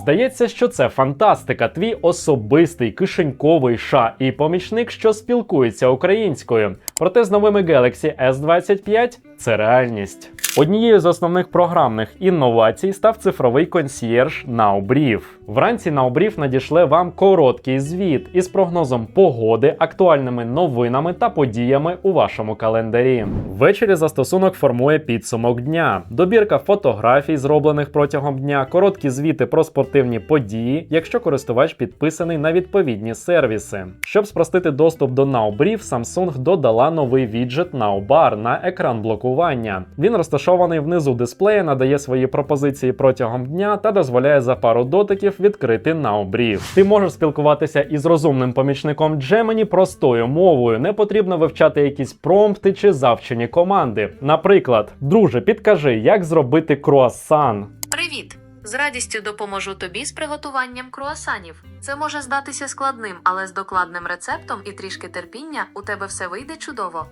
Здається, що це фантастика, твій особистий кишеньковий ша і помічник, що спілкується українською. Проте з новими Galaxy S25 це реальність. Однією з основних програмних інновацій став цифровий консьєрж NowBrief. Вранці NowBrief надішле вам короткий звіт із прогнозом погоди, актуальними новинами та подіями у вашому календарі. Ввечері застосунок формує підсумок дня, добірка фотографій, зроблених протягом дня, короткі звіти про спортивні події, якщо користувач підписаний на відповідні сервіси. Щоб спростити доступ до NowBrief, Samsung додала новий віджит NowBar на екран блокування. Він розташований внизу дисплея, надає свої пропозиції протягом дня та дозволяє за пару дотиків відкрити NowBrief. Ти можеш спілкуватися із розумним помічником Gemini простою мовою. Не потрібно вивчати якісь промпти чи завчені команди. Наприклад, друже, підкажи, як зробити круасан. Привіт! З радістю допоможу тобі з приготуванням круасанів. Це може здатися складним, але з докладним рецептом і трішки терпіння у тебе все вийде чудово.